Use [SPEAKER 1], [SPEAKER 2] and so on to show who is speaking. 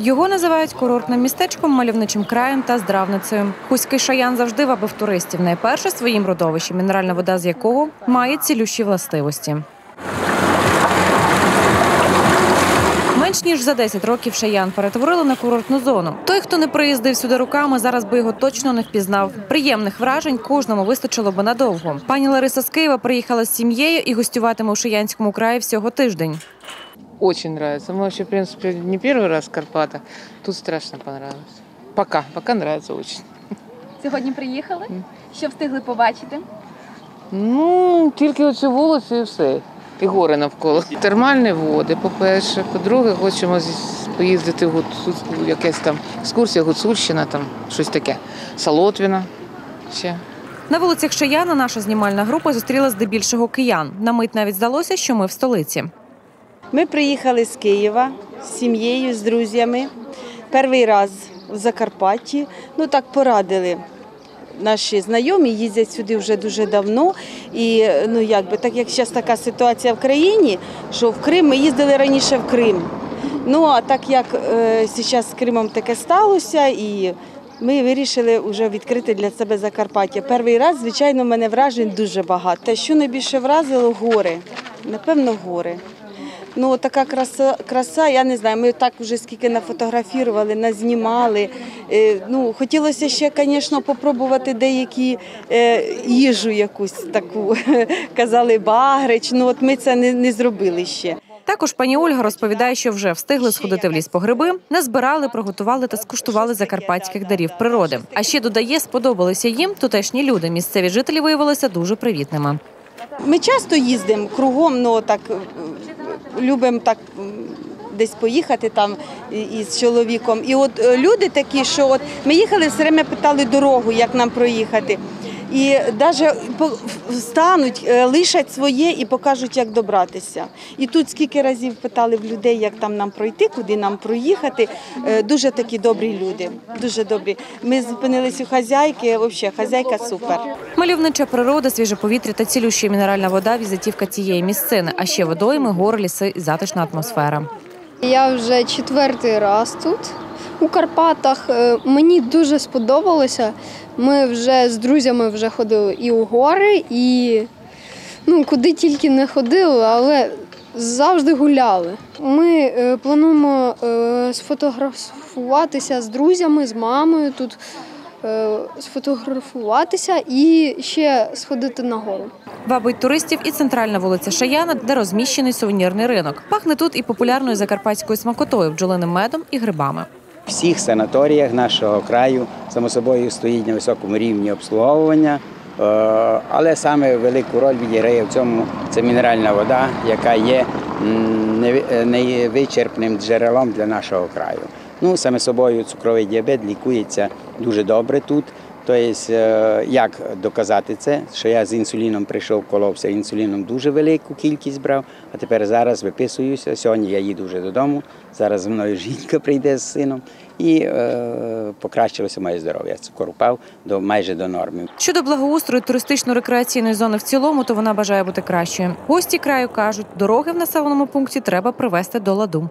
[SPEAKER 1] Його називають курортним містечком, мальовничим краєм та здравницею. Хуський шаян завжди вабив туристів. Найперше своїм родовищем, мінеральна вода з якого має цілющі властивості. Менш ніж за 10 років Шаян перетворили на курортну зону. Той, хто не приїздив сюди руками, зараз би його точно не впізнав. Приємних вражень кожному вистачило би надовго. Пані Лариса з Києва приїхала з сім'єю і гостюватиме у Шаянському краї всього тиждень.
[SPEAKER 2] Очень нравится. Мы вообще, в принципе, не первый раз в Карпатах. Тут страшно понравилось. Пока, пока нравится очень.
[SPEAKER 3] Сьогодні приїхали. Що встигли побачити?
[SPEAKER 2] Ну, тільки оці вулиці і все. І гори навколо. Термальні води, по-перше. По-друге, хочемо поїздити в Гуцу- в якесь там екскурсія, Гуцульщина, там щось таке. Солотвіна ще.
[SPEAKER 1] На вулицях Шаяна наша знімальна група зустріла здебільшого киян. На мить навіть здалося, що ми в столиці.
[SPEAKER 4] Ми приїхали з Києва з сім'єю, з друзями. Перший раз в Закарпатті. Ну так порадили. Наші знайомі їздять сюди вже дуже давно. І ну якби так як зараз така ситуація в країні, що в Крим ми їздили раніше в Крим. Ну а так як е, зараз з Кримом таке сталося, і ми вирішили вже відкрити для себе Закарпаття. Перший раз, звичайно, мене вражень дуже багато. Те, що найбільше вразило гори. Напевно, гори. Ну, така краса, краса, я не знаю. Ми так вже скільки нафотографірували, назнімали. Е, ну, хотілося ще, звісно, попробувати деякі е, їжу якусь таку. Казали багрич. Ну, от ми це не, не зробили ще.
[SPEAKER 1] Також пані Ольга розповідає, що вже встигли сходити в ліс по гриби, назбирали, приготували та скуштували закарпатських дарів природи. А ще додає, сподобалися їм тутешні люди. Місцеві жителі виявилися дуже привітними.
[SPEAKER 4] Ми часто їздимо кругом, ну так любимо так десь поїхати там із чоловіком. І от е, люди такі, що от ми їхали, все время питали дорогу, як нам проїхати. І навіть встануть, е, лишать своє і покажуть, як добратися. І тут скільки разів питали в людей, як там нам пройти, куди нам проїхати. Е, Дуже такі добрі люди. Дуже добрі. Ми зупинились у хазяйки. Взагалі, хазяйка супер.
[SPEAKER 1] Мальовнича природа, свіже повітря та цілюща мінеральна вода візитівка цієї місцини, а ще водойми, гори, ліси і затишна атмосфера.
[SPEAKER 5] Я вже четвертий раз тут у Карпатах. Е, Мені дуже сподобалося. Ми вже з друзями вже ходили і у гори, і ну, куди тільки не ходили, але завжди гуляли. Ми е, плануємо е, сфотографуватися з друзями, з мамою тут. Сфотографуватися і ще сходити на гору.
[SPEAKER 1] Вабить туристів і центральна вулиця Шаяна, де розміщений сувенірний ринок. Пахне тут і популярною закарпатською смакотою, бджолиним медом і грибами.
[SPEAKER 6] Всіх санаторіях нашого краю, само собою, стоїть на високому рівні обслуговування, е, але саме велику роль відіграє в цьому це мінеральна вода, яка є м, е, невичерпним джерелом для нашого краю. Ну, саме собою, цукровий діабет лікується дуже добре тут. Тобто, е, як доказати це, що я з інсуліном прийшов, коловся інсуліном дуже велику кількість брав, а тепер зараз виписуюся. Сьогодні я їду вже додому. Зараз зі мною жінка прийде з сином і е, покращилося моє здоров'я. Цукор упав до майже до норми.
[SPEAKER 1] Щодо благоустрою туристично-рекреаційної зони в цілому, то вона бажає бути кращою. Гості краю кажуть, дороги в населеному пункті треба привести до ладу.